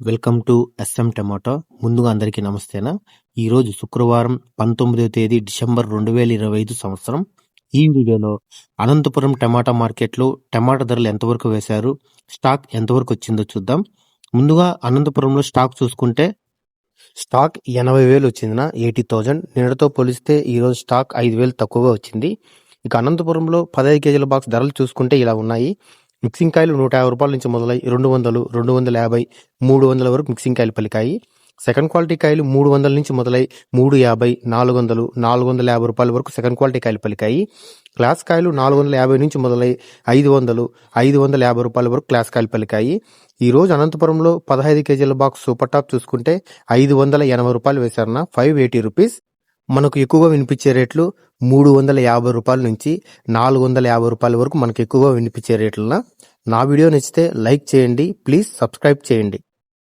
Welcome to S M tomato. ముందుగా అందరికీ నమస్తేనా? ఈరోజు శుక్రవారం పంతొమ్మిదవ తేదీ డిసెంబర్ రెండు వేల ఇరవై ఐదు సంవత్సరం. ఈ వీడియోలో అనంతపురం టమాటా మార్కెట్లో టమాటా ధరలు ఎంతవరకు వేశారు స్టాక్ ఎంతవరకు వచ్చిందో చూద్దాం. ముందుగా అనంతపురంలో స్టాక్ చూసుకుంటే స్టాక్ ఎనభై వేలు వచ్చిందినా ఎయిటీ థౌజండ్. నిన్నటితో పోలిస్తే ఈరోజు స్టాక్ ఐదు వేలు తక్కువగా వచ్చింది. ఇక అనంతపురంలో పదహైదు కేజీల బాక్స్ ధరలు చూసుకుంటే ఇలా ఉన్నాయి. మిక్సింగ్ కాయలు నూట యాభై రూపాయల నుంచి మొదలై రెండు వందలు రెండు వందల యాభై మూడు వందల వరకు మిక్సింగ్ కాయలు పలికాయి. సెకండ్ క్వాలిటీ కాయలు మూడు వందల నుంచి మొదలై మూడు యాభై నాలుగు వందలు నాలుగు వందల యాభై రూపాయల వరకు సెకండ్ క్వాలిటీ కాయలు పలికాయి. క్లాస్ కాయలు నాలుగు వందల యాభై నుంచి మొదలై ఐదు వందలు ఐదు వందల యాభై రూపాయల వరకు క్లాస్ కాయలు పలికాయి. ఈ రోజు అనంతపురంలో పదహైదు కేజీల బాక్స్ సూపర్ టాప్ చూసుకుంటే ఐదు వందల ఎనభై రూపాయలు వేశారన్న ఫైవ్ ఎయిటీ రూపీస్. మనకు ఎక్కువగా వినిపించే రేట్లు మూడు వందల యాభై రూపాయల నుంచి నాలుగు వందల యాభై రూపాయల వరకు మనకు ఎక్కువగా వినిపించే రేట్లన నా వీడియో నచ్చితే లైక్ చేయండి ప్లీజ్ సబ్స్క్రైబ్ చేయండి.